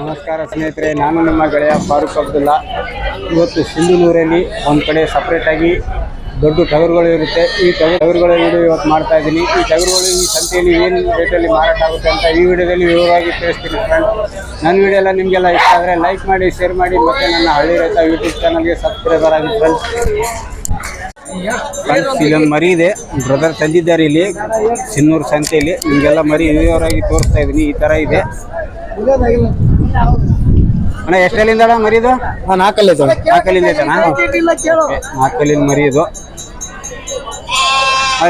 ನಮಸ್ಕಾರ ಸ್ನೇಹಿತರೆ, ನಾನು ನಿಮ್ಮ ಗೆಳೆಯ ಫಾರೂಕ್ ಅಬ್ದುಲ್ಲಾ. ಇವತ್ತು ಸಿಂಧುನೂರಲ್ಲಿ ಒಂದು ಕಡೆ ಸಪ್ರೇಟಾಗಿ ದೊಡ್ಡ ಟಗರುಗಳು ಇರುತ್ತೆ. ಈ ಟಗರು ಟಗರುಗಳ ವಿಡಿಯೋ ಇವತ್ತು ಮಾಡ್ತಾ ಇದ್ದೀನಿ. ಈ ಟಗರುಗಳು, ಈ ಸಂತೆಯಲ್ಲಿ ಏನು ರೇಟಲ್ಲಿ ಮಾರಾಟ ಆಗುತ್ತೆ ಅಂತ ಈ ವಿಡಿಯೋದಲ್ಲಿ ವಿವರವಾಗಿ ತಿಳಿಸ್ತೀನಿ ಫ್ರೆಂಡ್ ನನ್ನ ವಿಡಿಯೋ ಎಲ್ಲ ನಿಮಗೆಲ್ಲ ಇಷ್ಟ ಆದರೆ ಲೈಕ್ ಮಾಡಿ ಶೇರ್ ಮಾಡಿ, ಮತ್ತು ನನ್ನ ಹಳ್ಳಿ ರೈತ ಯೂಟ್ಯೂಬ್ ಚಾನಲ್ಗೆ ಸಬ್ಸ್ಕ್ರೈಬರ್ ಆಗಿ ಫ್ರೆಂಡ್ಸ್ ಫ್ರೆಂಡ್ಸ್ ಇಲ್ಲೊಂದು ಮರಿ ಇದೆ. ಬ್ರದರ್ ತಂದಿದ್ದಾರೆ ಇಲ್ಲಿ, ಸಿನ್ನೂರು ಸಂತೆಯಲ್ಲಿ. ನಿಮಗೆಲ್ಲ ಮರಿ ವಿವರವಾಗಿ ತೋರಿಸ್ತಾ ಇದ್ದೀನಿ. ಈ ಥರ ಇದೆ. ಅಣ್ಣ ಎಷ್ಟಲ್ಲಿಂದ ಅಣ್ಣ ಮರಿದು? ನಾಲ್ಕಲ್ಲಿ ಐತೆ ನಾಲ್ಕಲ್ಲಿಂದ ಐತಣ್ಣ? ಓಕೆ, ನಾಲ್ಕಲ್ಲಿಂದ ಮರಿ ಇದು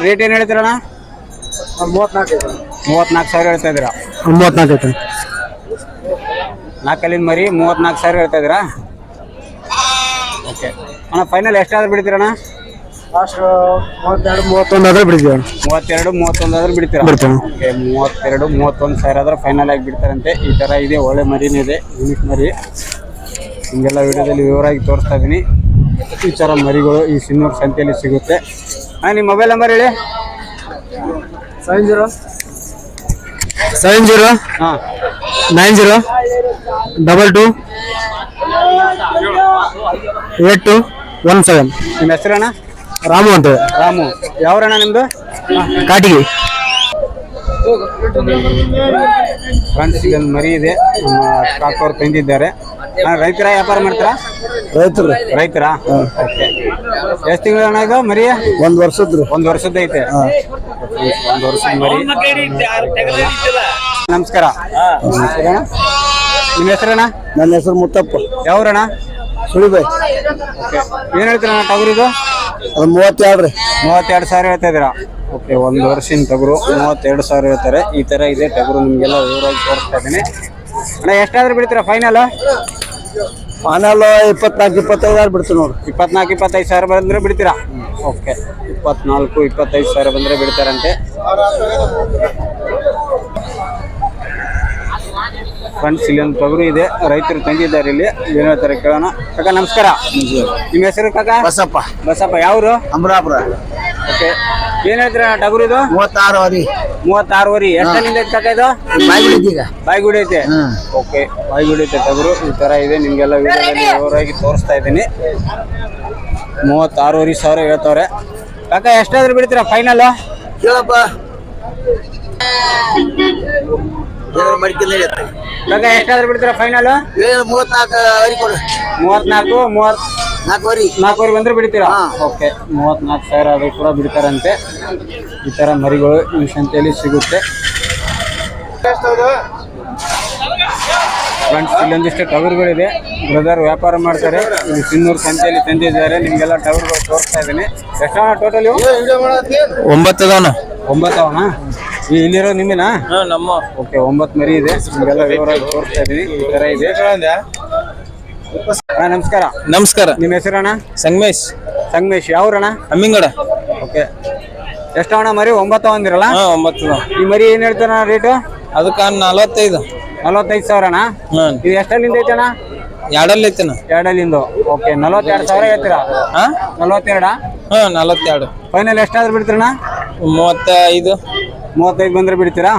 ರೇಟ್ ಏನು ಹೇಳ್ತೀರಣ್ಣ ಮೂವತ್ನಾಲ್ಕು ಮೂವತ್ನಾಲ್ಕು ಸಾವಿರ ಹೇಳ್ತಾ ಇದ್ದೀರಾ? ಮೂವತ್ನಾಲ್ಕು ಐತೆ ನಾಲ್ಕಲ್ಲಿಂದ ಮರಿ ಮೂವತ್ನಾಲ್ಕು ಸಾವಿರ ಹೇಳ್ತಾ ಇದ್ದೀರಾ? ಓಕೆ. ಅಣ್ಣ ಫೈನಲ್ ಎಷ್ಟಾದ್ರೂ ಬಿಡ್ತೀರಣ್ಣ ಲಾಸ್ಟ್ ಮೂವತ್ತೆರಡು ಮೂವತ್ತೊಂದು ಆದ್ರೆ ಬಿಡ್ತೀವಿ ಮೂವತ್ತೆರಡು ಮೂವತ್ತೊಂದು ಆದ್ರೆ ಬಿಡ್ತೀರಾ? ಬಿಡ್ತೇವೆ ಓಕೆ ಮೂವತ್ತೆರಡು ಮೂವತ್ತೊಂದು ಸಾವಿರ ಆದ್ರೆ ಫೈನಲ್ ಆಗಿ ಬಿಡ್ತಾರಂತೆ. ಈ ಥರ ಇದೆ ಒಳ್ಳೆ ಮರಿನೂ ಇದೆ ಯೂನಿಟ್ ಮರಿ. ಹಿಂಗೆಲ್ಲ ವಿಡಿಯೋದಲ್ಲಿ ವಿವರವಾಗಿ ತೋರಿಸ್ತಾ ಇದ್ದೀನಿ. ಈ ಥರ ಮರಿಗಳು ಈ ಸಿನ್ನೂರು ಸಂತೆಯಲ್ಲಿ ಸಿಗುತ್ತೆ. ಹಾಂ ನಿಮ್ಮ ಮೊಬೈಲ್ ನಂಬರ್ ಹೇಳಿ. ಸೆವೆನ್ ಜೀರೋ ಸೆವೆನ್ ಜೀರೋ ಹಾಂ. Nine zero double two eight two one seven ನಿಮ್ಮ ಹೆಸರಣ್ಣ ರಾಮು ಅಂತ. ರಾಮು. ಯಾವ್ರಣ್ಣ ನಿಮ್ದು? ಕಾಟಿಗೆ. ಫ್ರೆಂಡ್ಸ್ ಇದೊಂದು ಮರಿ ಇದೆ. ನಮ್ಮ ಕಾಕೋರು ತಂದಿದ್ದಾರೆ. ರೈತರ ವ್ಯಾಪಾರ ಮಾಡ್ತಾರಾ? ರೈತರು. ರೈತರ? ಓಕೆ. ಎಷ್ಟು ತಿಂಗಳು ಅಣ್ಣ ಇದು ಮರಿ? ಒಂದು ವರ್ಷದ ಒಂದು ವರ್ಷದ ಐತೆ. ಒಂದು ವರ್ಷದ ಮರಿ. ನಮಸ್ಕಾರ. ನಮಸ್ಕಾರ. ನಿಮ್ಮ ಹೆಸರಣ್ಣ? ನನ್ನ ಹೆಸರು ಮುತ್ತಪ್ಪ. ಯಾವ್ರಣ್ಣ? ಸುಳಿಬಾಯ್ ಏನ್ ಏನು ಹೇಳ್ತೀರಣ್ಣ ಟಗರಿದು? ಅದು ಮೂವತ್ತೆರಡು ರೀ ಮೂವತ್ತೆರಡು ಸಾವಿರ ಹೇಳ್ತಾ ಇದ್ದೀರಾ ಓಕೆ ಒಂದು ವರ್ಷದ ಟಗರು ಮೂವತ್ತೆರಡು ಸಾವಿರ ಹೇಳ್ತಾರೆ. ಈ ಥರ ಇದೆ ಟಗರು ನಿಮಗೆಲ್ಲ ವಿವರವಾಗಿ ತೋರಿಸ್ತಾ ಇದ್ದೀನಿ. ಅಣ್ಣ ಎಷ್ಟಾದ್ರೂ ಬಿಡ್ತೀರಾ ಫೈನಲ್ ಫೈನಲ್ ಇಪ್ಪತ್ನಾಲ್ಕು ಇಪ್ಪತ್ತೈದು ಆರು ಬಿಡ್ತೀವಿ ನೋಡ್ರಿ. ಇಪ್ಪತ್ನಾಲ್ಕು ಇಪ್ಪತ್ತೈದು ಸಾವಿರ ಬಂದರೆ ಬಿಡ್ತೀರಾ? ಓಕೆ ಇಪ್ಪತ್ನಾಲ್ಕು ಇಪ್ಪತ್ತೈದು ಸಾವಿರ ಬಂದರೆ ಬಿಡ್ತಾರಂತೆ. ಫ್ರೆಂಡ್ಸ್ ಇಲ್ಲಿ ಒಂದು ತೊಗರಿ ಇದೆ. ರೈತರು ತಂದಿದ್ದಾರೆ ಇಲ್ಲಿ. ಏನು ಹೇಳ್ತಾರೆ ಕೇಳೋಣ. ಕಾಕ ನಮಸ್ಕಾರ. ನಿಮ್ಮ ಹೆಸರು ಕಾಕ? ಬಸಪ್ಪ. ಬಸಪ್ಪ ಯಾವ್ರು? ಅಮರಾಪುರ. ಓಕೆ ಏನ್ ಹೇಳ್ತೀರಾ ಟಗರು ಇದು? ಮೂವತ್ತಾರು ವರಿ ಮೂವತ್ತಾರುವರೆ ವರಿ ಐತೆ ಕಾಕ ಇದು? ಬಾಗಿಲಿದ್ದೀಗ ಬಾಯಿಗುಡಿ ಐತೆ. ಓಕೆ ಬಾಯಿಗುಡಿ ಐತೆ ಟಗರು. ಈ ತರ ಇದೆ. ನಿಮ್ಗೆಲ್ಲ ವಿಡಿಯೋದಲ್ಲಿ ವಿವರವಾಗಿ ತೋರಿಸ್ತಾ ಇದ್ದೀನಿ. ಮೂವತ್ತಾರುವರೆ ಸಾವಿರ ಹೇಳ್ತವ್ರೆ. ಕಾಕ ಎಷ್ಟಾದ್ರೂ ಬಿಡ್ತೀರಾ ಫೈನಲ್ ಕೇಳಪ್ಪ ಮಡಿಕೆ ಕಾಕ ಎಷ್ಟಾದ್ರೂ ಬಿಡ್ತೀರಾ ಫೈನಲ್ ಮೂವತ್ನಾಲ್ಕು ವರಿ ಕೊಡು. ಮೂವತ್ನಾಲ್ಕು ಮೂವತ್ ನಾಲ್ಕುವರಿ ನಾಲ್ಕುವರೆ ಬಂದ್ರೆ ಬಿಡ್ತೀರಾ? ಹಾ. ಓಕೆ ಮೂವತ್ನಾಲ್ಕು ಸಾವಿರ ಅದು ಕೂಡ ಬಿಡ್ತಾರಂತೆ. ಈ ಥರ ಮರಿಗಳು ಈ ಸಂತೆಯಲ್ಲಿ ಸಿಗುತ್ತೆ. ಫ್ರೆಂಡ್ಸ್ ಇಲ್ಲೊಂದಿಷ್ಟು ಟವರ್ಗಳಿದೆ. ಬ್ರದರ್ ವ್ಯಾಪಾರ ಮಾಡ್ತಾರೆ. ಇಲ್ಲಿ ಸಿನ್ನೂರು ಸಂತೆಯಲ್ಲಿ ತಂದಿದ್ದಾರೆ. ನಿಮಗೆಲ್ಲ ಟವರ್ಗಳು ತೋರಿಸ್ತಾ ಇದ್ದೀನಿ. ಎಷ್ಟೋ ಟೋಟಲ್ ಒಂಬತ್ತು ಅದಾವನ ಒಂಬತ್ತು ಅವನಾ ಈ ಇಲ್ಲಿರೋ ನಿಮ್ಮೇನಾ? ನಮ್ಮ. ಓಕೆ ಒಂಬತ್ತು ಮರಿ ಇದೆ. ನಿಮಗೆಲ್ಲ ವಿವರವಾಗಿ ತೋರಿಸ್ತಾ ಇದೀವಿ ಈ ಥರ ಇದೆ. ಅಣ್ಣ ನಮಸ್ಕಾರ. ನಮಸ್ಕಾರ. ನಿಮ್ಮ ಹೆಸರಣ್ಣ ಸಂಗಮೇಶ್. ಸಂಗಮೇಶ್. ಯಾವ್ರಣ್ಣ ಅಮ್ಮಿಂಗಡ ಓಕೆ. ಎಷ್ಟು ಅಣ್ಣ ಮರಿ ಒಂಬತ್ತು ಅಂದಿರಲ್ಲ? ಹಾ ಒಂಬತ್ತು. ಈ ಮರಿ ಏನು ಹೇಳ್ತಾರ ರೇಟು? ಅದಕ್ಕ ನಲ್ವತ್ತೈದು. ನಲವತ್ತೈದು ಸಾವಿರ ಅಣ್ಣ? ಹ್ಮ್ ಇದು ಎಷ್ಟಲ್ಲಿಂದ ಐತಣ್ಣ ಎರಡಲ್ಲಿ ಐತೆ ಎರಡಲ್ಲಿಂದು. ಓಕೆ ನಲವತ್ತೆರಡು ಸಾವಿರ ಹೇಳ್ತೀರಾ? ಹಾ? ನಲವತ್ತೆರಡ? ಹಾ ನಲವತ್ತೆರಡು. ಫೈನಲ್ ಎಷ್ಟಾದ್ರೂ ಬಿಡ್ತೀರಣ್ಣ ಮೂವತ್ತೈದು. ಮೂವತ್ತೈದು ಬಂದ್ರೆ ಬಿಡ್ತೀರಾ?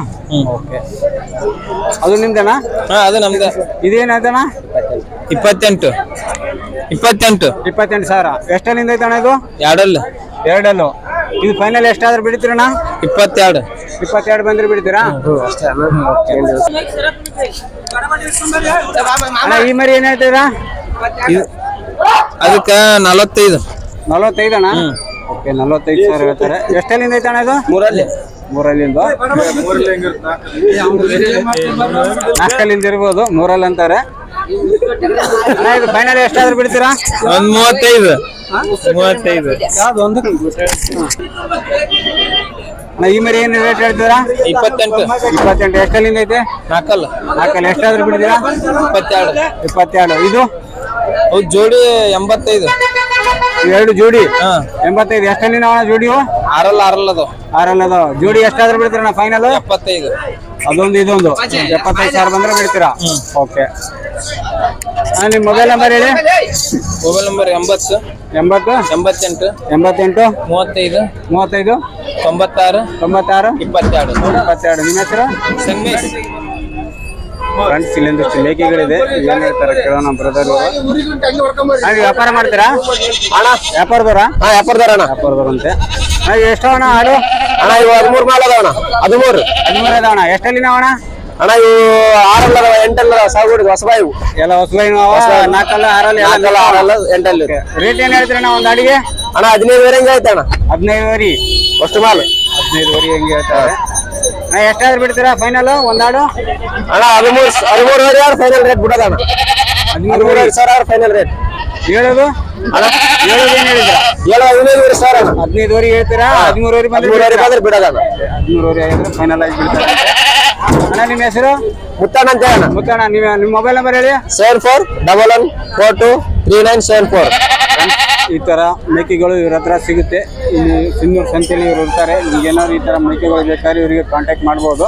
ಓಕೆ ಅದು ನಿಮ್ದೇನಾ? ಹಾ ಅದು ನಮ್ದು. ಇದೇನಾಯ್ತಣ್ಣ? ಇಪ್ಪತ್ತೆಂಟು. ಇಪ್ಪತ್ತೆಂಟು. ಇಪ್ಪತ್ತೆಂಟು ಸಾವಿರ. ಎಷ್ಟಲ್ಲಿಂದ ಐತಣ್ಣ ಇದು? ಎರಡಲ್ಲು. ಎರಡಲ್ಲು. ಇದು ಫೈನಲ್ ಎಷ್ಟಾದ್ರೂ ಬಿಡ್ತೀರಣ್ಣ? ಇಪ್ಪತ್ತೆರಡು. ಇಪ್ಪತ್ತೆರಡು ಬಂದ್ರೆ ಬಿಡ್ತೀರಾ? ಅಣ್ಣ. ಈ ಮರಿ ಏನ್ ಹೇಳ್ತೀರಾ ಅದಕ್ಕ ನಲವತ್ತೈದು. ನಲವತ್ತೈದಣ್ಣ? ಓಕೆ ನಲವತ್ತೈದು ಸಾವಿರ ಹೇಳ್ತಾರೆ. ಎಷ್ಟಲ್ಲಿಂದ ಐತಣ್ಣ ಇದು? ಮೂರಲ್ಲಿ ಮೂರಲ್ಲಿಂದ ನಾಲ್ಕಲ್ಲಿಂದ ಇರ್ಬೋದು ಮೂರಲ್ಲಿ ಅಂತಾರೆ. ಇದು ಫೈನಲ್ ಎಷ್ಟಾದ್ರೂ ಬಿಡ್ತೀರಾ? ಒಂದ್ ಮೂವತ್ತೈದು. ಮೂವತ್ತೈದು. ಯಾವ್ದು ಒಂದು? ಈ ಮರಿ ಏನು ರೇಟ್ ಹೇಳ್ತೀರಾ? ಇಪ್ಪತ್ತೆಂಟು. ಇಪ್ಪತ್ತೆಂಟು. ಎಷ್ಟಲ್ಲಿಂದ ಐತೆ? ನಾಲ್ಕಲ್ಲ. ನಾಲ್ಕಲ್ಲಿ ಎಷ್ಟಾದ್ರೂ ಬಿಡ್ತೀರಾ? ಇಪ್ಪತ್ತೆರಡು. ಇಪ್ಪತ್ತೆರಡು. ಇದು? ಅವು ಜೋಡಿ ಎಂಬತ್ತೈದು. ಎರಡು ಜೋಡಿ? ಎಂಬತ್ತೈದು. ಎಷ್ಟಲ್ಲಿ ಅಣ್ಣ ಜೋಡಿ ಆರಲ್ಲ ಆರಲ್ಲ ಅದು. ಆರಲ್ಲ ಅದು. ಜೋಡಿ ಎಷ್ಟಾದ್ರೂ ಬಿಡ್ತೀರ ಫೈನಲ್ ಎಪ್ಪತ್ತೈದು. ಅದೊಂದು ಇದೊಂದು. ಎಪ್ಪತ್ತೈದು ಸಾವಿರ ಬಂದ್ರೆ ಬಿಡ್ತೀರಾ? ಓಕೆ. ನಿಮ್ಮ ಮೊಬೈಲ್ ನಂಬರ್ ಹೇಳಿ. ಮೊಬೈಲ್ ನಂಬರ್ ಎಂಬತ್ತು. ಎಂಬತ್ತು? ಎಂಬತ್ತೆಂಟು. ಎಂಬತ್ತೆಂಟು? ಮೂವತ್ತೈದು. ಮೂವತ್ತೈದು? ತೊಂಬತ್ತಾರು. ತೊಂಬತ್ತಾರು? ಇಪ್ಪತ್ತೆರಡು. ಇಪ್ಪತ್ತೆರಡು. ನಿಮ್ಮ ಹೆಸರು? ಸಂಗಮೇಶ್ ಫ್ರೆಂಡ್ಸ್ ಇಲ್ಲೊಂದಿಷ್ಟು ಮೇಕೆಗಳಿದೆ. ಏನ್ ಹೇಳ್ತಾರೆ ಕೇಳೋಣ ಬ್ರದರ್ ವ್ಯಾಪಾರ ಮಾಡ್ತೀರಾ? ಅಣ್ಣ. ವ್ಯಾಪಾರದವರ? ಹಾ ವ್ಯಾಪಾರದಾರ ಅಣ್ಣ. ವ್ಯಾಪಾರದವ್ರಂತೆ. ಅಣ್ಣ ಎಷ್ಟು ಅಣ್ಣ ಹಾಲು? ಅಣ್ಣ ಇವು ಹದಿಮೂರು ಮಾಲ್ ಅದಾವ ಅಣ್ಣ. ಹದಿಮೂರು. ಹದಿಮೂರು ಅದಾವಣ ಎಷ್ಟಲ್ಲಿ ಅಣ್ಣ? ಅಣ್ಣ ಇವು ಆರಲ್ಲ ಅದಾವ ಎಂಟಲ್ಲ ಸಾಗುಡಿ ಹೊಸಬಾಯಿ ಇವು. ಎಲ್ಲ ಹೊಸಬಾಯಿ ನಾಲ್ಕಲ್ಲ ಆರಲ್ಲಿ ನಾಲ್ಕಲ್ಲ ಆರಲ್ಲ ಎಂಟಲ್ಲಿ. ರೇಟ್ ಏನ್ ಹೇಳ್ತೀರಣ್ಣ ಒಂದು ಅಡಿಗೆ ಅಣ್ಣ ಹದಿನೈದು ವರೆ ಹೆಂಗೆ ಐತೆ ಅಣ್ಣ. ಹದಿನೈದುವರೆ. ಅಷ್ಟು ಮಾಲ್. ಹದಿನೈದುವರೆ ಹೆಂಗೆ ಹೇಳ್ತಾರೆ. ಎಷ್ಟಾದ್ರೂ ಬಿಡ್ತೀರಾ ಫೈನಲ್ ಒಂದಾಡು ಅಣ್ಣ ಹದಿಮೂರು ಹದಿಮೂರುವರೆ ಆರು ಫೈನಲ್ ರೇಟ್ ಬಿಡೋದ ಅಣ್ಣ ಹದಿಮೂರುವರೆ ಸಾವಿರ ಫೈನಲ್ ರೇಟ್ ಹೇಳೋದು? ಅಣ್ಣ ಹೇಳೋದು ಏನ್ ಹೇಳಿದ್ರ? ಏಳು ಹದಿನೈದುವರೆ ಸಾವಿರ ಅಣ್ಣ. ಹದಿನೈದುವರೆ ಹೇಳ್ತೀರಾ? ಹದಿಮೂರುವರೆ ಹದಿಮೂರುವರೆ ಬಂದ್ರೆ ಬಿಡೋದ ಅಣ್ಣ ಹದಿಮೂರುವರೆ ಆಗಿದ್ರೆ ಫೈನಲ್ ಆಗಿ ಬಿಡ್ತಾರೆ? ಅಣ್ಣ ನಿಮ್ಮ ಹೆಸರು? ಮುತ್ತಣ್ಣ ಅಂತ ಹೇಳಣ್ಣ. ಮುತ್ತಣ್ಣ ನಿಮ್ಮ ನಿಮ್ಮ ಮೊಬೈಲ್ ನಂಬರ್ ಹೇಳಿ. Seven four double one four two three nine seven four ಈ ತರ ಮೇಕೆಗಳು ಇವ್ರ ಹತ್ರ ಸಿಗುತ್ತೆ. ಇಲ್ಲಿ ಸಿನ್ನೂರು ಸಂತೆಯಲ್ಲಿ ಇವ್ರು ಇರ್ತಾರೆ. ನಿಮ್ಗೆ ಏನಾದ್ರು ಈ ತರ ಮೇಕೆಗಳು ಬೇಕಾದ್ರೆ ಇವರಿಗೆ ಕಾಂಟ್ಯಾಕ್ಟ್ ಮಾಡ್ಬೋದು.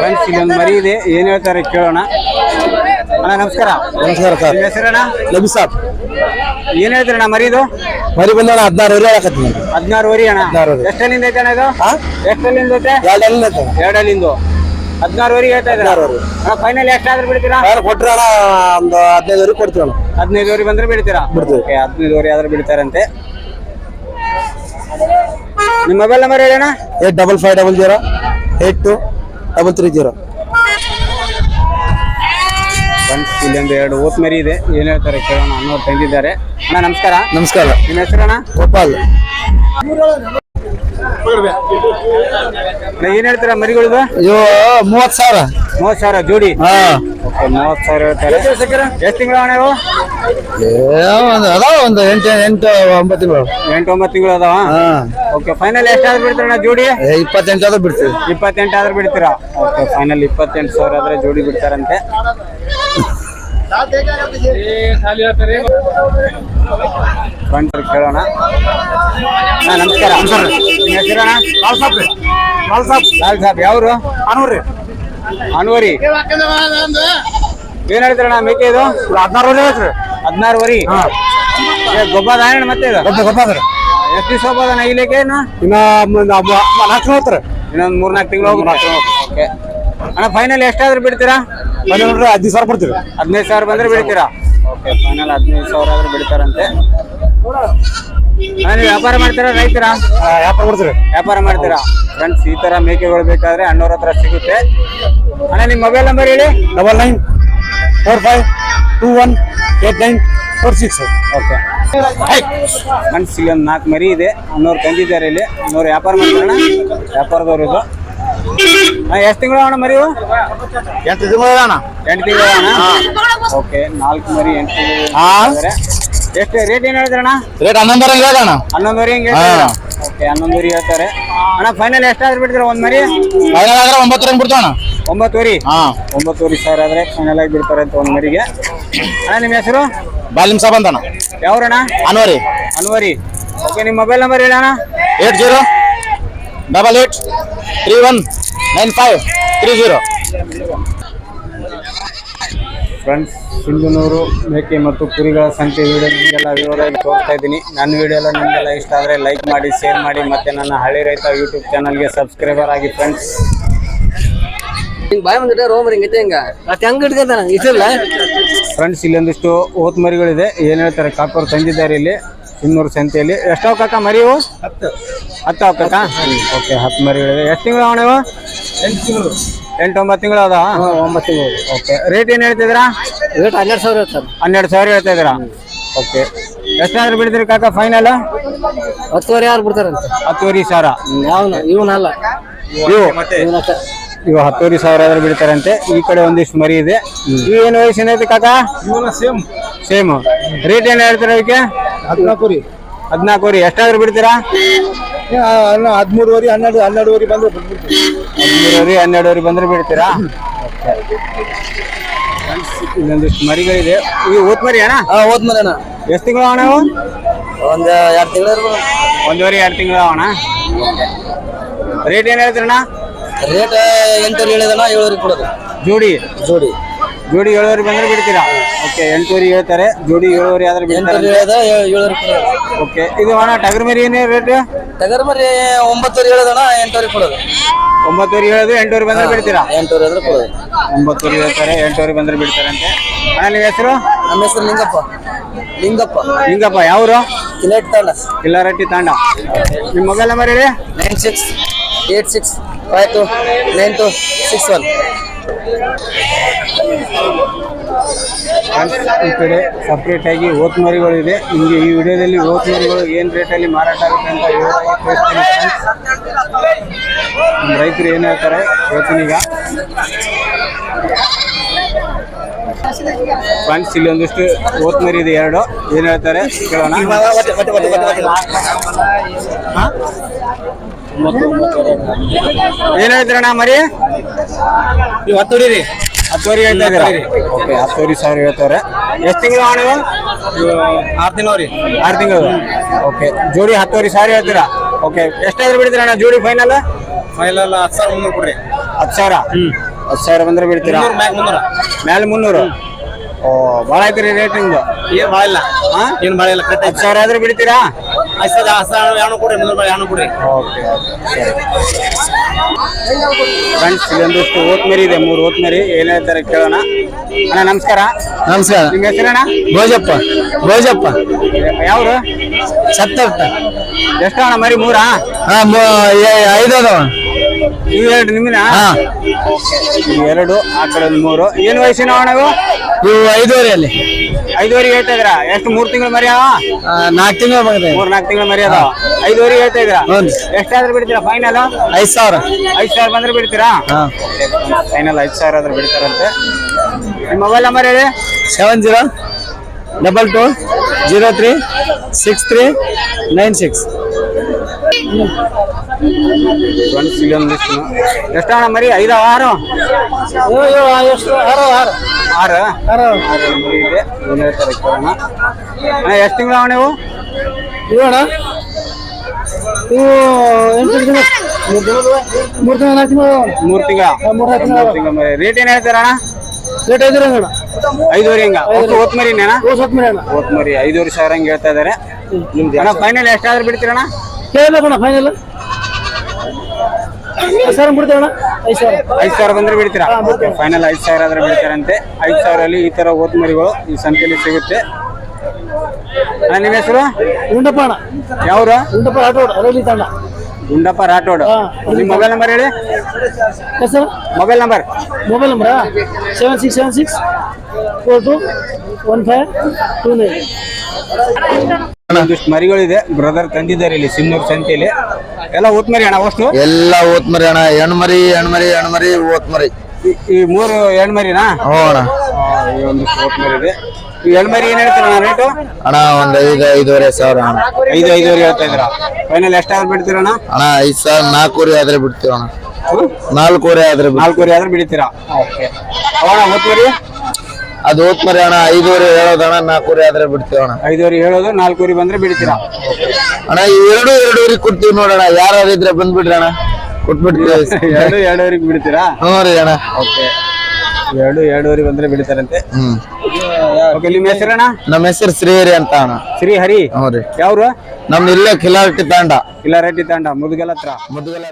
ಫ್ರೆಂಡ್ಸ್ ಮರಿ ಇದೆ. ಏನ್ ಹೇಳ್ತಾರೆ ಕೇಳೋಣ. ಅಣ್ಣ ನಮಸ್ಕಾರ. ನಮಸ್ಕಾರ ಸರ್. ಹೆಸರಣ್ಣ? ನಬಿ ಸಾಬ್. ಏನ್ ಹೇಳ್ತೀರಣ್ಣ ಮರಿದು ಮರಿ ಬಂದಣ್ಣ ಹದಿನಾರುವರೆ ಹದಿನಾರು ವರಿ ಅಣ್ಣ. ಎಷ್ಟಲ್ಲಿಂದ ಐತೆ ಅಣ್ಣ ಇದು? ಎಷ್ಟಲ್ಲಿಂದ ಐತೆ? ಎರಡಲ್ಲಿಂದ ಎರಡಲ್ಲಿಂದು. ಹೇಳ್ತಾ. ಫೈನಲ್ ಎಷ್ಟಾದ್ರೂ ಬಿಡ್ತೀರಾ? ಯಾರು ಕೊಟ್ರೆ ಅಣ್ಣ ಒಂದು ಕೊಡ್ತೀವಿ ಅಣ್ಣ ಹದಿನೈದುವರೆ ಬಂದ್ರೆ ಬಿಡ್ತೀರಾ? ಬಿಡ್ತೀವಿ. ಹದಿನೈದುವರೆ ಆದ್ರೆ ಬಿಡ್ತಾರಂತೆ. ನಿಮ್ಮ ಮೊಬೈಲ್ ನಂಬರ್ ಹೇಳೋಣ eight double five double zero eight two double three zero. Friends ಇಲ್ಲೊಂದು ಎರಡು ಓತ್ ಮರಿ ಇದೆ. ಏನ್ ಹೇಳ್ತಾರೆ ಕೇಳೋಣ. ಅನ್ನೋರು ತಂದಿದ್ದಾರೆ. ಅಣ್ಣ ನಮಸ್ಕಾರ. ನಮಸ್ಕಾರ. ನಿಮ್ಮ ಹೆಸರಣ್ಣ ಗೋಪಾಲ್. ಏನ್ ಹೇಳ್ತೀರಾ ಮರಿಗಳಿದು ಇವು ಮೂವತ್ತು ಸಾವಿರ. ಮೂವತ್ ಸಾವಿರ ಜೋಡಿ? ಹಾ. ಓಕೆ ಮೂವತ್ತು ಸಾವಿರ ಹೇಳ್ತಾರೆ. ಎಷ್ಟು ತಿಂಗಳ ಅಣ್ಣ ಇವು? ಒಂದು ಅದಾವ ಒಂದು ಎಂಟು ಎಂಟು ಒಂಬತ್ತು ತಿಂಗಳು ಎಂಟು ಒಂಬತ್ತು ತಿಂಗಳು ಅದಾವ? ಹಾ. ಓಕೆ ಫೈನಲ್ ಎಷ್ಟಾದ್ರೂ ಬಿಡ್ತೀರಣ್ಣ ಜೋಡಿ? ಇಪ್ಪತ್ತೆಂಟು ಆದ್ರೂ ಬಿಡ್ತೀವಿ. ಇಪ್ಪತ್ತೆಂಟು ಆದ್ರೆ ಬಿಡ್ತೀರಾ? ಓಕೆ ಫೈನಲ್ ಇಪ್ಪತ್ತೆಂಟು ಸಾವಿರ ಆದ್ರೆ ಜೋಡಿ ಬಿಡ್ತಾರಂತೆ. ಫ್ರಂಟ್ ಕೇಳೋಣ. ಅಣ್ಣ ನಮಸ್ಕಾರ. ಲಾಲ್ ಸಾಬ್ ಲಾಲ್ ಸಾಬ್. ಲಾಲ್ ಸಾಬ್. ಯಾವ್ರು? ಅನ್ವರಿ ಅನ್ವರಿ. ಏನ್ ಹೇಳ್ತೀರಣ ಮೇಕೆ ಇದು? ಹದಿನಾರು ಹೇಳ್ರಿ ಹದಿನಾರು ವರಿ. ಗೊಬ್ಬದ ಮತ್ತೆ ಇದು? ಎಷ್ಟು ದಿವಸ ಹೋಗೋದಣ್ಣ ಇಲ್ಲಿಗೆ ಇನ್ನು? ನಾಲ್ಕು ಇನ್ನೊಂದು ಮೂರ್ನಾಲ್ಕು ತಿಂಗಳು ಓಕೆ ಅಣ್ಣ ಫೈನಲ್ ಎಷ್ಟಾದ್ರೂ ಬಿಡ್ತೀರಾ? ಮನೆ ನೋಡ್ರಿ ಹದಿನೈದು ಸಾವಿರ ಕೊಡ್ತೀವಿ. ಹದಿನೈದು ಸಾವಿರ ಬಂದ್ರೆ ಬೆಳಿತೀರಾ? ಓಕೆ ಫೈನಲ್ ಹದಿನೈದು ಸಾವಿರ ಆದ್ರೆ ಬಿಡ್ತಾರಂತೆ ನೀವು ವ್ಯಾಪಾರ ಮಾಡ್ತೀರಾ ರೈತರಾ? ವ್ಯಾಪಾರ ಕೊಡ್ತೀವಿ ವ್ಯಾಪಾರ ಮಾಡ್ತೀರಾ? ಫ್ರೆಂಡ್ಸ್ ಈ ತರ ಮೇಕೆಗಳು ಬೇಕಾದ್ರೆ ಅಣ್ಣವ್ರ ಹತ್ರ ಸಿಗುತ್ತೆ. ಅಣ್ಣ ನಿಮ್ಮ ಮೊಬೈಲ್ ನಂಬರ್ ಹೇಳಿ? Double nine four five two one eight nine four six okay friends ಇಲ್ಲಿ ಒಂದು ನಾಲ್ಕು ಮರಿ ಇದೆ. ಅನ್ನೋರು ತಂದಿದ್ದಾರೆ ಇಲ್ಲಿ. ಅನ್ನೋರು ವ್ಯಾಪಾರ ಮಾಡ್ತಾರಣ್ಣ ವ್ಯಾಪಾರದವ್ರು ಇದು. ಎಷ್ಟು ತಿಂಗಳು ಅಣ್ಣ ಮರಿ ಎಷ್ಟು ಎಂಟು ತಿಂಗಳು ಅಣ್ಣ ಎಂಟು ತಿಂಗಳು ಅಣ್ಣ ಓಕೆ ನಾಲ್ಕು ಮರಿ ಎಂಟು ತಿಂಗಳು. ಎಷ್ಟು ರೇಟ್ ಏನು ಹೇಳಿದ್ರಣ ರೇಟ್ ಹನ್ನೊಂದರ ಹೇಳೋಣ ಹನ್ನೊಂದುವರೆ ಹಿಂಗೆ. ಓಕೆ ಹನ್ನೊಂದುವರೆ ಹೇಳ್ತಾರೆ. ಅಣ್ಣ ಫೈನಲ್ ಎಷ್ಟಾದ್ರೂ ಬಿಡ್ತೀರಾ ಒಂದು ಮರಿ? ಫೈನಲ್ ಆದ್ರೆ ಒಂಬತ್ತು ರನ್ ಬಿಡ್ತಾವಣ್ಣ ಒಂಬತ್ತುವರೆ ಹಾ. ಒಂಬತ್ತುವರೆ ಸಾವಿರ ಆದ್ರೆ ಫೈನಲ್ ಆಗಿ ಬಿಡ್ತಾರೆ ಅಂತ ಒಂದು ಮರಿಗೆ. ಅಣ್ಣ ನಿಮ್ಮ ಹೆಸರು? ಬಾಲಿಮ್ ಸಾಬ್ ಅಂತಣ್ಣ ಯಾವ್ರಣ್ಣ? ಅನ್ವರಿ. ಅನ್ವರಿ. ಓಕೆ ನಿಮ್ಮ mobile number ಹೇಳಣ್ಣ eight zero double eight three one. Nine five three zero. Friends Sindhanur ಮೇಕೆ ಮತ್ತು ಕುರಿಗಳ ಸಂಖ್ಯೆ ವಿಡಿಯೋ ನಿಮಗೆಲ್ಲ ವಿವರವಾಗಿ ತೋರ್ತಾ ಇದ್ದೀನಿ. ನನ್ನ ವಿಡಿಯೋ ಎಲ್ಲ ನಿಮಗೆಲ್ಲ ಇಷ್ಟ ಆದರೆ ಲೈಕ್ ಮಾಡಿ ಶೇರ್ ಮಾಡಿ ಮತ್ತು ನನ್ನ ಹಳ್ಳಿ ರೈತ ಯೂಟ್ಯೂಬ್ ಚಾನಲ್ಗೆ ಸಬ್ಸ್ಕ್ರೈಬರ್ ಆಗಿ ಫ್ರೆಂಡ್ಸ್ ಹಿಂಗೆ ಬಾಯ್ ಬಂದಿಟ್ಟೆ ರೋಮರ್ ಹಿಂಗೈತೆ ಹಿಂಗೆ. ಮತ್ತೆ ಹೆಂಗೆ ಇಟ್ಕೊತಾನ ಇಟ್ಟಿಲ್ಲ ಫ್ರೆಂಡ್ಸ್ ಇಲ್ಲೊಂದಿಷ್ಟು ಓತ್ ಮರಿಗಳಿದೆ ಏನು ಹೇಳ್ತಾರೆ ಕಾಪರ್ ತಂದಿದ್ದಾರೆ ಇಲ್ಲಿ. ಸಿನ್ನೂರು ಸಂತೆಯಲ್ಲಿ. ಎಷ್ಟು ಕಾಕ ಮರಿವು ಹತ್ತು. ಹತ್ತು ಕಾಕ ಓಕೆ ಹತ್ತು ಮರಿಗಳಿದೆ ಎಷ್ಟು ತಿಂಗಳು ಅವಣ ಇವು? ಎಂಟು ತಿಂಗಳು. ಎಂಟು ಒಂಬತ್ತು ತಿಂಗಳು ಅದ ಒಂಬತ್ತು ತಿಂಗಳು. ಓಕೆ ರೇಟ್ ಏನು ಹೇಳ್ತಿದ್ದೀರಾ? ರೇಟ್ ಹನ್ನೆರಡು ಸಾವಿರ ಸರ್. ಹನ್ನೆರಡು ಸಾವಿರ ಹೇಳ್ತಾ ಇದ್ದೀರಾ ಓಕೆ ಎಷ್ಟಾದ್ರೂ ಬಿಡ್ತೀರಿ ಕಾಕ ಫೈನಲ್ ಹತ್ತುವರೆ ಯಾರು ಬಿಡ್ತಾರಂತ ಹತ್ತುವರೆ ಸಾವಿರ. ಯಾವನು? ಇವನಲ್ಲ ಇವು? ಇವ ಇವು ಹತ್ತುವರೆ ಸಾವಿರ ಆದ್ರೆ ಬಿಡ್ತಾರಂತೆ. ಈ ಕಡೆ ಒಂದಿಷ್ಟು ಮರಿ ಇದೆ. ಇವು ಏನು ವಯಸ್ಸಿನ ಐತೆ ಕಾಕ? ಸೇಮ್. ಸೇಮ್. ರೇಟ್ ಏನು ಹೇಳ್ತಾರೆ ಅದಕ್ಕೆ ಹದಿನಾಲ್ಕು ರೀ ಹದಿನಾಲ್ಕುವರೆ. ಎಷ್ಟಾದ್ರೂ ಬಿಡ್ತೀರಾ? ಹದಿಮೂರುವರೆ ಹನ್ನೆರಡು ಹನ್ನೆರಡುವರೆ ಬಂದ್ರೆ ಹದಿಮೂರುವರೆ ಹನ್ನೆರಡುವರೆ ಬಂದ್ರೆ ಬಿಡ್ತೀರಾ? ಇನ್ನೊಂದಿಷ್ಟು ಮರಿಗಳಿದೆ. ಇವು ಓದ್ ಮರಿ ಅಣ್ಣ ಹಾ ಹೋದ್ ಅಣ್ಣ ಎಷ್ಟು ತಿಂಗಳು ಅಣ್ಣ ಅವು ಒಂದ್ ಎರಡು ತಿಂಗಳ ಒಂದೂವರೆ ಎರಡು ತಿಂಗಳು ಅಣ್ಣ ರೇಟ್ ಏನು ಹೇಳ್ತೀರಣ್ಣ? ರೇಟ್ ಎಂಟು ಹೇಳಿದಣ್ಣ ಏಳುವರೆ ಕೊಡೋದು. ಜೋಡಿ? ಜೋಡಿ. ಜೋಡಿ ಏಳುವರೆ ಬಂದ್ರೆ ಬಿಡ್ತೀರಾ? ಓಕೆ ಎಂಟೂವರೆ ಹೇಳ್ತಾರೆ. ಜೋಡಿ ಏಳುವರೆ ಆದ್ರೆ ಬಿಡ್ತಾರೆ ಓಕೆ ಇದು ಅಣ್ಣ ಟಗರ್ ಮರಿ ಏನೇ ರೇಟ್ ಟಗರ್ ಮರಿ ಒಂಬತ್ತುವರೆ ಹೇಳೋದಣ್ಣ ಎಂಟೂರಿ ಕೊಡೋದು. ಒಂಬತ್ತೂರಿ ಹೇಳೋದು ಎಂಟೂವರೆ ಬಂದ್ರೆ ಬಿಡ್ತೀರಾ? ಎಂಟುವರೆ ಆದ್ರೆ ಕೊಡೋದು. ಒಂಬತ್ತುವರೆ ಹೇಳ್ತಾರೆ ಎಂಟೂವರೆ ಬಂದ್ರೆ ಬಿಡ್ತಾರಂತೆ. ಅಣ್ಣ ನಿಮ್ಮ ಹೆಸರು? ನಮ್ಮ ಹೆಸರು ಲಿಂಗಪ್ಪ. ಲಿಂಗಪ್ಪ. ಲಿಂಗಪ್ಪ ಯಾವರು? ಕಿಲೇಟ್ ತಾಂಡ. ಕಿಲಾರಟ್ಟಿ ತಾಂಡ. ನಿಮ್ಮ ಮೊಬೈಲ್ ನಂಬರ್ ಹೇಳಿ? Nine six eight six five two nine two six one. ಈ ಕಡೆ ಸಪ್ರೇಟ್ ಆಗಿ ಓತ್ ಮರಿಗಳು ಇದೆ ನಿಮಗೆ ಈ ವಿಡಿಯೋದಲ್ಲಿ ಓತ್ ಮರಿಗಳು ರೇಟ್ ಅಲ್ಲಿ ಮಾರಾಟ ಆಗುತ್ತೆ ಅಂತ ವಿವರವಾಗಿ ತೋರಿಸ್ತೀನಿ friends. ನಮ್ಮ ರೈತರು ಏನು ಹೇಳ್ತಾರೆ ಹೇಳ್ತೀನಿ ಈಗ. ಫ್ರೆಂಡ್ಸ್ ಇಲ್ಲಿ ಒಂದಿಷ್ಟು ಓತ್ ಮರಿ ಇದೆ ಎರಡು. ಏನು ಹೇಳ್ತಾರೆ ಕೇಳೋಣ? ಏನ್ ಹೇಳ್ತೀರಣ್ಣ ಮರಿ? ಹತ್ತುವರೆ ರೀ ಹತ್ತುವರೆ ಹೇಳ್ತಾ ಇದ್ದೀರಾ? ಓಕೆ ಹತ್ತುವರೆ ಸಾವಿರ ಹೇಳ್ತಾರೆ ಎಷ್ಟು ತಿಂಗಳು ಹಣ ಆರು ತಿಂಗಳು ರೀ ಆರು ತಿಂಗಳು. ಓಕೆ ಜೋಡಿ ಹತ್ತುವರೆ ಸಾವಿರ ಹೇಳ್ತೀರಾ? ಓಕೆ ಎಷ್ಟಾದ್ರೂ ಬಿಡ್ತೀರಾ ಅಣ್ಣ ಜೋಡಿ ಫೈನಲ್ ಫೈನಲ್ ಹತ್ತು ಸಾವಿರ ಮುನ್ನೂರು ಕೊಡ್ರಿ. ಹತ್ತು ಸಾವಿರ? ಹತ್ತು ಸಾವಿರ ಬಂದ್ರೆ ಬಿಡ್ತೀರಾ? ಮ್ಯಾಲೆ ಮುನ್ನೂರು? ಓ ಭಾಳ ಐತ್ರಿ ರೇಟ್ ನಿಮ್ದು ಏನ್ ಭಾಳ ಇಲ್ಲ. ಹಾ? ಏನು ಭಾಳ ಇಲ್ಲ ಕರೆಕ್ಟ್ ಹತ್ತು ಸಾವಿರ ಆದ್ರೆ ಬಿಡ್ತೀರಾ? ಹತ್ತು ಸಾವಿರ ಎರಡು ಕೊಡ್ರಿ ಮುನ್ನೂರು ರೂಪಾಯಿ ಕೊಡ್ರಿ. ಓಕೆ ಫ್ರೆಂಡ್ಸ್ ಇಲ್ಲೊಂದಿಷ್ಟು ಓತ್ಮರಿ ಇದೆ ಮೂರು ಓತ್ಮರಿ. ಏನೇ ಏನ್ ಹೇಳ್ತಾರೆ ಕೇಳೋಣ. ಅಣ್ಣ ನಮಸ್ಕಾರ. ನಮಸ್ಕಾರ. ನಿಮ್ಮ ಹೆಸರಣ್ಣ ಭೋಜಪ್ಪ. ಭೋಜಪ್ಪ. ಯಾವ್ರು? ಸತ್ತಪ್ಪ ಎಷ್ಟು ಅಣ್ಣ ಮರಿ ಮೂರಾ? ಹಾಂ ಐದು ಅದಾವ ಇವು ಎರಡು ನಿಮ್ಮಿನ ಹಾಂ. ಎರಡು ಆ ಕಡೆ ಒಂದು ಮೂರು. ಏನು ವಯಸ್ಸಿನ ಅಣ್ಣ ಇವು? ಐದೂವರೆ ಐದುವರೆ ಅಲ್ಲಿ ಐದುವರೆಗೆ ಹೇಳ್ತಾ ಇದ್ರ ಎಷ್ಟು ಮೂರು ತಿಂಗಳು ಮರಿ ಅವ ನಾಲ್ಕು ತಿಂಗಳು ಬಂದಿದೆ ಮೂರ್ ನಾಲ್ಕು ತಿಂಗಳು ಮರಿ ಅದಾವ ಐದುವರೆಗೆ ಹೇಳ್ತಾ ಇದ್ರ ಹ್ಞೂ. ಎಷ್ಟಾದ್ರೂ ಬಿಡ್ತೀರಾ ಫೈನಲ್ ಐದು ಸಾವಿರ. ಐದು ಸಾವಿರ ಬಂದ್ರೆ ಬಿಡ್ತೀರಾ? ಹಾಂ. ಫೈನಲ್ ಐದು ಸಾವಿರ ಆದ್ರೆ ಬಿಡ್ತಾರಂತೆ. ನಿಮ್ಮ ಮೊಬೈಲ್ ನಂಬರ್ ಹೇಳಿ. Seven zero double two zero three six three nine six. Friends ಇಲ್ಲೊಂದಿಷ್ಟು ಎಷ್ಟು ಅಣ್ಣ ಮರಿ? ಐದು ಆರು? ಎಷ್ಟು? ಆರು ಆರು. ಆರು? ಆರು. ಮರಿ ಇದೆ. ಏನ್ ಹೇಳ್ತಾರೆ ಕೇಳೋಣ ಅಣ್ಣ ಎಷ್ಟು ತಿಂಗಳು ಅವ ನೀವು? ಇವಣ ಇವು ಎಂಟು ದಿನ ಮೂರು ತಿಂಗಳ ನಾಲ್ಕು ತಿಂಗಳು ಮೂರು ತಿಂಗಳ? ಮೂರು ಮೂರು ಮರಿ. ರೇಟ್ ಏನು ಹೇಳ್ತೀರ ಅಣ್ಣ? ರೇಟ್ ಐದು ಅಣ್ಣ. ಐದುವರೆ ಹಿಂಗ. ಓತ್ ಮರಿ ಮೇಲೆ ಅಣ್ಣ. ಓತ್ ಮರಿ. ಐದುವರೆ ಸಾವಿರ ಹಂಗೆ ಹೇಳ್ತಾ ಇದಾರೆ. ಅಣ್ಣ ಫೈನಲ್ ಎಷ್ಟಾದ್ರೂ ಬಿಡ್ತೀರಣ್ಣ ಕೇಳಬೇಕಣ್ಣ ಫೈನಲ್ ಐದು ಸಾವಿರ ಐದು ಸಾವಿರ. ಐದು ಸಾವಿರ ಬಂದ್ರೆ ಬಿಡ್ತೀರಾ ಫೈನಲ್ ಐದು ಸಾವಿರ ಆದ್ರೆ ಬಿಡ್ತಾರಂತೆ ಐದು ಸಾವಿರಲ್ಲಿ ಈ ತರ ಓತ್ ಮರಿಗಳು ಈ ಸಂತೆಯಲ್ಲಿ ಸಿಗುತ್ತೆ. ಅಣ್ಣ ನಿಮ್ಮ ಹೆಸರು? ಉಂಡಪ್ಪ ಅಣ್ಣ. ಯಾವ್ರು? ಉಂಡಪ್ಪ ರಾಠೋಡ್ ತಾಂಡ. ಗುಂಡಪ್ಪ ರಾಠೋಡ್. ನಿಮ್ಮ ಮೊಬೈಲ್ ನಂಬರ್ ಹೇಳಿ. Sir? Mobile number mobile ನಂಬರಾ seven six seven six four two one five two nine ಒಂದಿಷ್ಟು ಮರಿಗಳಿದೆ. ಬ್ರದರ್ ತಂದಿದ್ದಾರೆ ಇಲ್ಲಿ ಸಿನ್ನೂರು ಸಂತೆಯಲ್ಲಿ. ಎಲ್ಲ ಓತ್ಮರಿ ಅಣ್ಣ ಅಷ್ಟು? ಎಲ್ಲ ಓತ್ಮರಿ ಅಣ್ಣ ಹೆಣ್ಮರಿ ಹೆಣ್ಮರಿ ಹೆಣ್ಮರಿ ಓತ್ಮರಿ ಈ- ಈ ಮೂರು ಹೆಣ್ಮರಿನಾ ಹ್ಞೂ ಅಣ್ಣ. ಈ ಓತ್ಮರಿ ಇದೆ. ಈ ಹೆಣ್ಮರಿ ಮರಿ ಏನ್ ಹೇಳ್ತೀರ ಅಣ್ಣ ರೇಟು? ಅಣ್ಣ ಒಂದ್ ಐದು ಐದುವರೆ ಸಾವಿರ ಅಣ್ಣ. ಐದು ಐದುವರೆ ಹೇಳ್ತಾ ಇದ್ರ ಫೈನಲ್ ಎಷ್ಟಾದ್ರೂ ಬಿಡ್ತೀರಣ್ಣ ಅಣ್ಣ? ಐದು ಸಾವಿರ ನಾಲ್ಕೂವರೆ ಆದ್ರೆ ಬಿಡ್ತೀವಿ ಅಣ್ಣ. ನಾಲ್ಕೂವರೆ ಆದ್ರೆ ಬಿಡ್ತೀವಿ. ನಾಲ್ಕೂವರೆ ಆದ್ರೆ ಬಿಡ್ತೀರಾ? ಓಕೆ. ಅವಣ ಓತ್ಮರಿ ಅದು ಓತ್ಮರಿ ಅಣ್ಣ ಐದುವರೆ ಹೇಳೋದಣ್ಣ ನಾಲ್ಕೂವರೆ ಆದ್ರೆ ಬಿಡ್ತೀವಿ ಅಣ್ಣ. ಐದುವರೆ ಹೇಳೋದು ನಾಲ್ಕೂವರೆ ಬಂದ್ರೆ ಬಿಡ್ತೀರಾ? ಅಣ್ಣ ಎರಡು ಎರಡೂರಿಗೆ ಕೊಡ್ತೀವಿ ನೋಡೋಣ ಯಾರು ಇದ್ರೆ ಬಂದ್ಬಿಡ್ರಿ ಅಣ್ಣ. ಕೊಟ್ಬಿಡ್ತೀವಿ. ಎರಡು ಎರಡೂವರೆಗೆ ಬಿಡ್ತೀರಾ? ಹ್ಞೂ ರೀ ಅಣ್ಣ. ಓಕೆ. ಎರಡು ಎರಡೂವರೆಗೆ ಬಂದ್ರೆ ಬಿಡ್ತಾರಂತೆ. ಹ್ಮ್ ಓಕೆ ನಿಮ್ಮ ಹೆಸರಣ್ಣ ನಮ್ಮ ಹೆಸರು ಶ್ರೀಹರಿ ಅಂತ ಅಣ್ಣ. ಶ್ರೀಹರಿ? ಹ್ಞೂ ರೀ. ಯಾವ್ರು? ನಮ್ದು ಇಲ್ಲೇ ಕಿಲಾರಟ್ಟಿ ತಾಂಡ. ಇಲ್ಲ ರೆಡ್ಡಿ ತಾಂಡ ಮುದುಗಲ ಹತ್ರ ಮುದ್ಗಲ